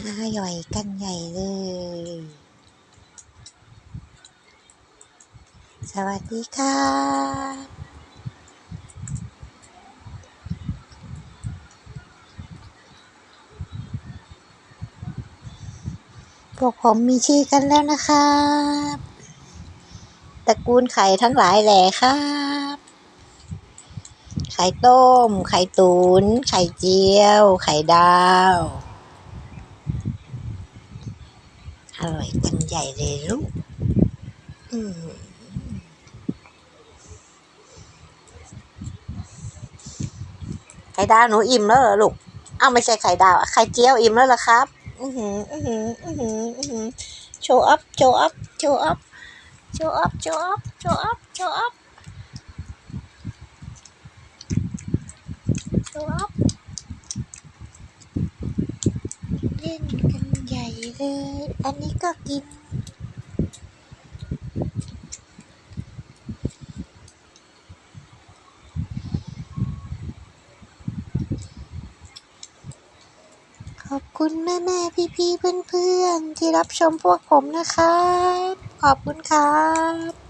อร่อยกันใหญ่เลย สวัสดีค่ะ พวกผมมีชื่อกันแล้วนะครับตระกูลไข่ทั้งหลายแหล่ครับไข่ต้ม ไข่ตุน๋นไข่เจียว ไข่ดาว อร่อยกันใหญ่เลยลูกอืมไข่ดาวหนูอิ่มแล้วเหรอลูก อ้าวไม่ใช่ไข่ดาว ไข่เจียวอิ่มแล้วเหรอครับ อือหือ อือหือ อือหือ อือหือ โชว์อัพ โชว์อัพ โชว์อัพ โชว์อัพ โชว์อัพ โชว์อัพ โชว์อัพ โชว์อัพ เล่นกันใหญ่เลย อันนี้ก็กิน ขอบคุณแม่แม่พี่พี่ๆเพื่อนๆที่รับชมพวกผมนะครับ ขอบคุณครับ